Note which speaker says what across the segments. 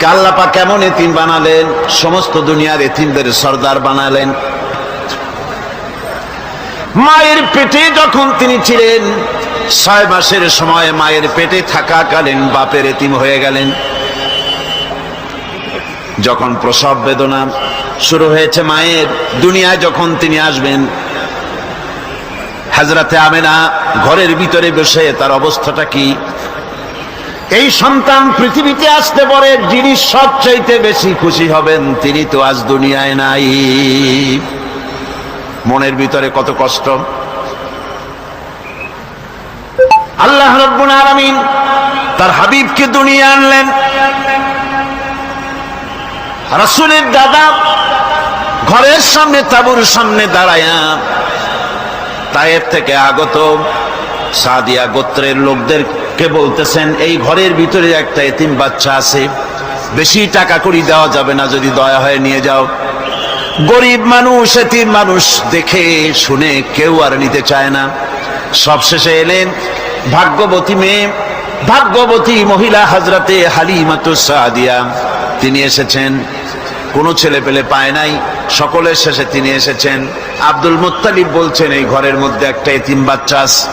Speaker 1: নবীকে আল্লাপা কেমন এতিম বানালেন? সমস্ত দুনিয়ার এতিমদের সর্দার বানালেন। মায়ের পেটে যখন তিনি ছিলেন, ছয় মাসের সময় মায়ের পেটে থাকাকালীন বাপের এতিম হয়ে গেলেন। যখন প্রসব বেদনা শুরু হয়েছে মায়ের, দুনিয়ায় যখন তিনি আসবেন, হাজরাতে আমেনা ঘরের ভিতরে বসে তার অবস্থাটা কি? এই সন্তান পৃথিবীতে আসতে পরে, যিনি সবচাইতে বেশি খুশি হবেন, তিনি তো আজ দুনিয়ায় নাই। মনের ভিতরে কত কষ্ট? আল্লাহ রব্বুল আলামিন তার হাবিবকে দুনিয়া আনলেন। রাসূলের দাদা ঘরের সামনে, তাবুর সামনে দাঁড়ায়া তায়েব থেকে আগত। সাদিয়া গোত্রের লোকদেরকে বলতেছেন, এই ঘরের ভিতরে একটা এতিম বাচ্চা আছে, বেশি টাকা করি দেওয়া যাবে না, যদি দয়া হয়ে নিয়ে যাও। গরিব মানুষ, এতিম মানুষ দেখে, শুনে কেউ আর নিতে চায় না। সবশেষে এলেন ভাগ্যবতী মেয়ে, ভাগ্যবতী মহিলা হাজরাতে হালিমাতু সাদিয়া। তিনি এসেছেন। কোনো ছেলে পেলে পায় নাই। সকলের শেষে তিনি এসেছেন। আব্দুল মুত্তালিব বলছেন, এই ঘরের মধ্যে একটা এতিম বাচ্চা আছে।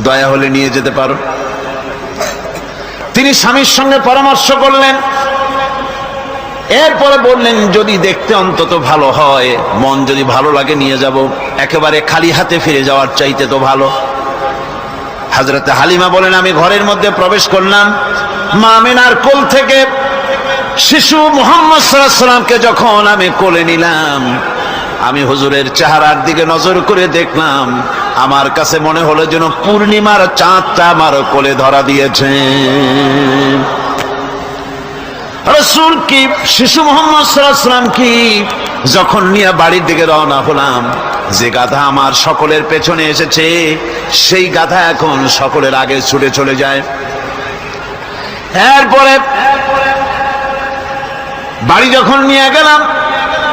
Speaker 1: দয়া হলে নিয়ে যেতে পারো। তিনি স্বামীর সঙ্গে পরামর্শ করলেন। এরপরে বললেন, যদি দেখতে অন্তত ভালো হয়, মন যদি ভালো লাগে, নিয়ে যাব। একেবারে খালি হাতে ফিরে যাওয়ার চাইতে তো ভালো। হাজরতে হালিমা বলেন, আমি ঘরের মধ্যে প্রবেশ করলাম। মা মেনার কোল থেকে শিশু মোহাম্মদ সাল্লামকে যখন আমি কোলে নিলাম আমি হুজুরের চেহারার দিকে নজর করে দেখলাম, আমার কাছে মনে হলো যেন পূর্ণিমার চাঁদটা আমার কোলে ধরা দিয়েছে। রসুল কি, শিশু মোহাম্মদ কি, যখন নিয়ে বাড়ির দিকে রওনা হলাম, যে গাধা আমার সকলের পেছনে এসেছে, সেই গাধা এখন সকলের আগে ছুটে চলে যায়। এরপরে বাড়ি যখন নিয়ে গেলাম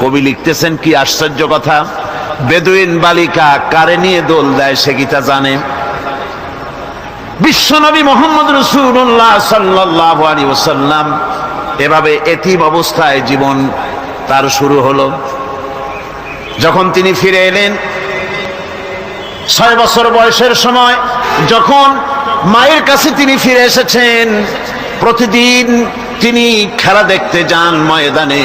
Speaker 1: কবি লিখতেছেন কি আশ্চর্য কথা। বেদুইন বালিকা কারে নিয়ে দোল দেয় সে গীতা জানে। বিশ্বনবী মোহাম্মদ রসুল্লাহ সাল্লাহ আলী ওসাল্লাম এভাবে এতিম অবস্থায় জীবন তার শুরু হলো। যখন তিনি ফিরে এলেন, ছয় বছর বয়সের সময় যখন মায়ের কাছে তিনি ফিরে এসেছেন, প্রতিদিন তিনি খেলা দেখতে যান ময়দানে।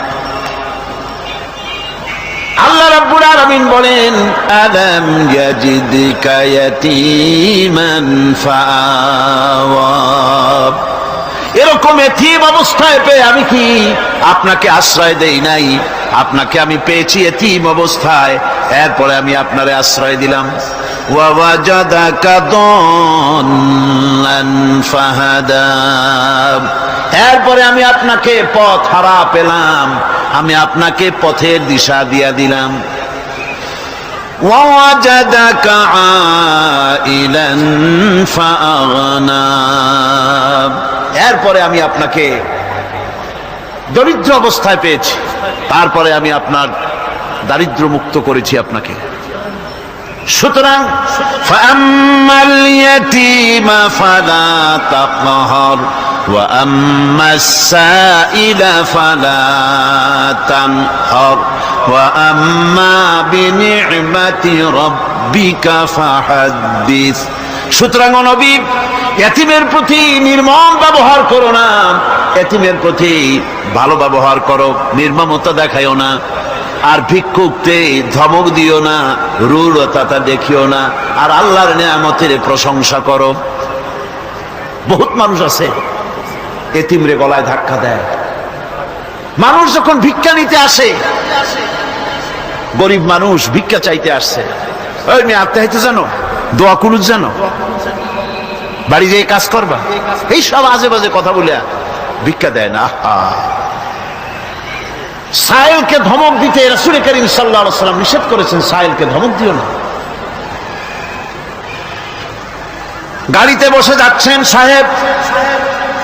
Speaker 1: আলামিন বলেন, আলাম ইয়াজিদিকা ইয়াতীমান এরকম এতিম অবস্থায় পেয়ে আমি কি আপনাকে আশ্রয় দেই নাই? আপনাকে আমি পেয়েছি এতিম অবস্থায়, এরপরে আমি আপনারে আশ্রয় দিলাম। এরপরে আমি আপনাকে পথ হারা পেলাম, আমি আপনাকে পথের দিশা দিয়া দিলাম। ووجدك عائلا فأغنى এরপরে আমি আপনাকে দরিদ্র অবস্থায় পেয়েছি তারপরে আমি আপনার দারিদ্র মুক্ত করেছি আপনাকে সুতরাং فأما اليتيم فلا تقهر وأما السائل فلا تنهر وأما بنعمة ربك فحدث সুতরাং নবী এতিমের প্রতি নির্মম ব্যবহার করো না এতিমের প্রতি ভালো ব্যবহার করো নির্মমতা দেখাইও না আর ভিক্ষুকতে ধমক দিও না রূঢ়তা দেখিও না আর আল্লাহর নিয়ামতের প্রশংসা করো বহুত মানুষ আছে এতিমরে গলায় ধাক্কা দেয়। মানুষ যখন ভিক্ষা নিতে আসে, গরিব মানুষ ভিক্ষা চাইতে আসছে। ওই মেয়ে আত্মা জানো? দোয়া জানো? বাড়ি যেয়ে কাজ করবা? এই সব আজে বাজে কথা বলে ভিক্ষা দেয় না। সাহেলকে ধমক দিতে রসুল করিম সাল্লাহ সাল্লাম নিষেধ করেছেন সাহেলকে ধমক দিও না। গাড়িতে বসে যাচ্ছেন সাহেব।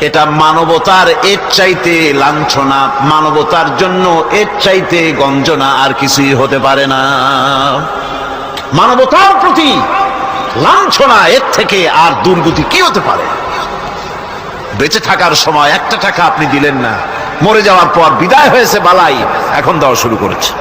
Speaker 1: এটা মানবতার এর চাইতে লাঞ্ছনা, মানবতার জন্য এর চাইতে গঞ্জনা আর কিছুই হতে পারে না। মানবতার প্রতি লাঞ্ছনা এর থেকে আর দুর্গতি কি হতে পারে? বেঁচে থাকার সময় একটা টাকা আপনি দিলেন না, মরে যাওয়ার পর বিদায় হয়েছে বালাই, এখন দেওয়া শুরু করেছে।